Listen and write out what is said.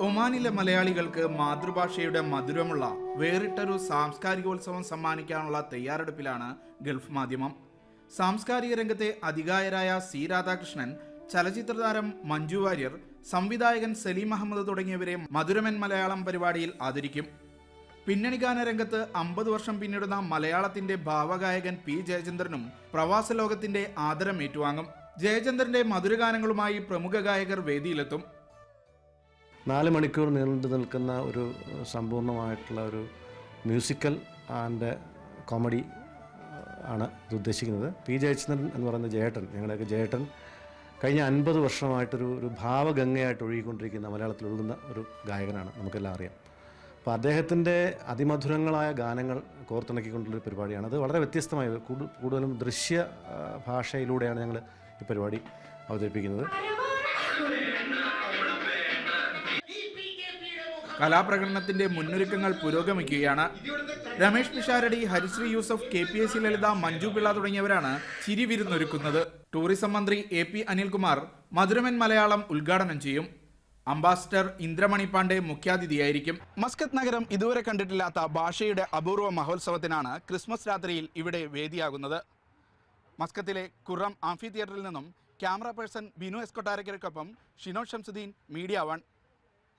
ഒമാനിലെ മലയാളികൾക്ക് മാതൃഭാഷയുടെ മധുരമുള്ള വേറിട്ടൊരു സാംസ്കാരികോത്സവം സമ്മാനിക്കാനുള്ള തയ്യാറെടുപ്പിലാണ് ഗൾഫ് മാധ്യമം. സാംസ്കാരിക രംഗത്തെ അധികായരായ സി രാധാകൃഷ്ണൻ ചലച്ചിത്രതാരം മഞ്ജു വാര്യർ സംവിധായകൻ സലീം അഹമ്മദ് തുടങ്ങിയവരെ മധുരമൻ മലയാളം പരിപാടിയിൽ ആദരിക്കും. പിന്നണി ഗാന രംഗത്ത് അമ്പത് വർഷം പിന്നിടുന്ന മലയാളത്തിന്റെ ഭാവഗായകൻ പി ജയചന്ദ്രനും പ്രവാസ ലോകത്തിന്റെ ആദരം ഏറ്റുവാങ്ങും ജയചന്ദ്രന്റെ മധുരഗാനങ്ങളുമായി പ്രമുഖ ഗായകർ വേദിയിലെത്തും. നാല് മണിക്കൂർ നീണ്ടു നിൽക്കുന്ന ഒരു സമ്പൂർണമായിട്ടുള്ള ഒരു മ്യൂസിക്കൽ ആൻഡ് കോമഡി ആണ് ഇത് ഉദ്ദേശിക്കുന്നത്. പി ജയചന്ദ്രൻ എന്ന് പറയുന്ന ജയേട്ടൻ ഞങ്ങളുടെയൊക്കെ ജയേട്ടൻ കഴിഞ്ഞ അൻപത് വർഷമായിട്ടൊരു ഒരു ഭാവഗംഗയായിട്ട് ഒഴുകിക്കൊണ്ടിരിക്കുന്ന മലയാളത്തിൽ ഒഴുകുന്ന ഒരു ഗായകനാണ് നമുക്കെല്ലാം അറിയാം. അപ്പോൾ അദ്ദേഹത്തിന്റെ അതിമധുരങ്ങളായ ഗാനങ്ങൾ കോർത്തിണക്കിക്കൊണ്ടുള്ളൊരു പരിപാടിയാണ്. അത് വളരെ വ്യത്യസ്തമായ കൂടു- കൂടുതലും ദൃശ്യ ഭാഷയിലൂടെയാണ് ഞങ്ങൾ ഈ പരിപാടി അവതരിപ്പിക്കുന്നത്. കലാപ്രകടനത്തിന്റെ മുന്നൊരുക്കങ്ങൾ പുരോഗമിക്കുകയാണ്. Ramesh Pisharody Harisree Yusuf K P S Lalitha Manju Pillai തുടങ്ങിയവരാണ് ചിരിവിരുന്നൊരുക്കുന്നത് ടൂറിസം മന്ത്രി എ പി അനിൽകുമാർ മധുരമൻ മലയാളം ഉദ്ഘാടനം ചെയ്യും. അംബാസിഡർ ഇന്ദ്രമണി പാണ്ഡെ മുഖ്യാതിഥിയായിരിക്കും. മസ്കത്ത് നഗരം ഇതുവരെ കണ്ടിട്ടില്ലാത്ത ഭാഷയുടെ അപൂർവ മഹോത്സവത്തിനാണ് ക്രിസ്മസ് രാത്രിയിൽ ഇവിടെ വേദിയാകുന്നത്. മസ്കത്തിലെ കുറം ആംഫി തിയേറ്ററിൽ നിന്നും ക്യാമറ പേഴ്സൺ ബിനു എസ്കൊട്ടാരക്കരയ്ക്കൊപ്പം ഷിനോ ഷംസുദ്ദീൻ മീഡിയ വൺ.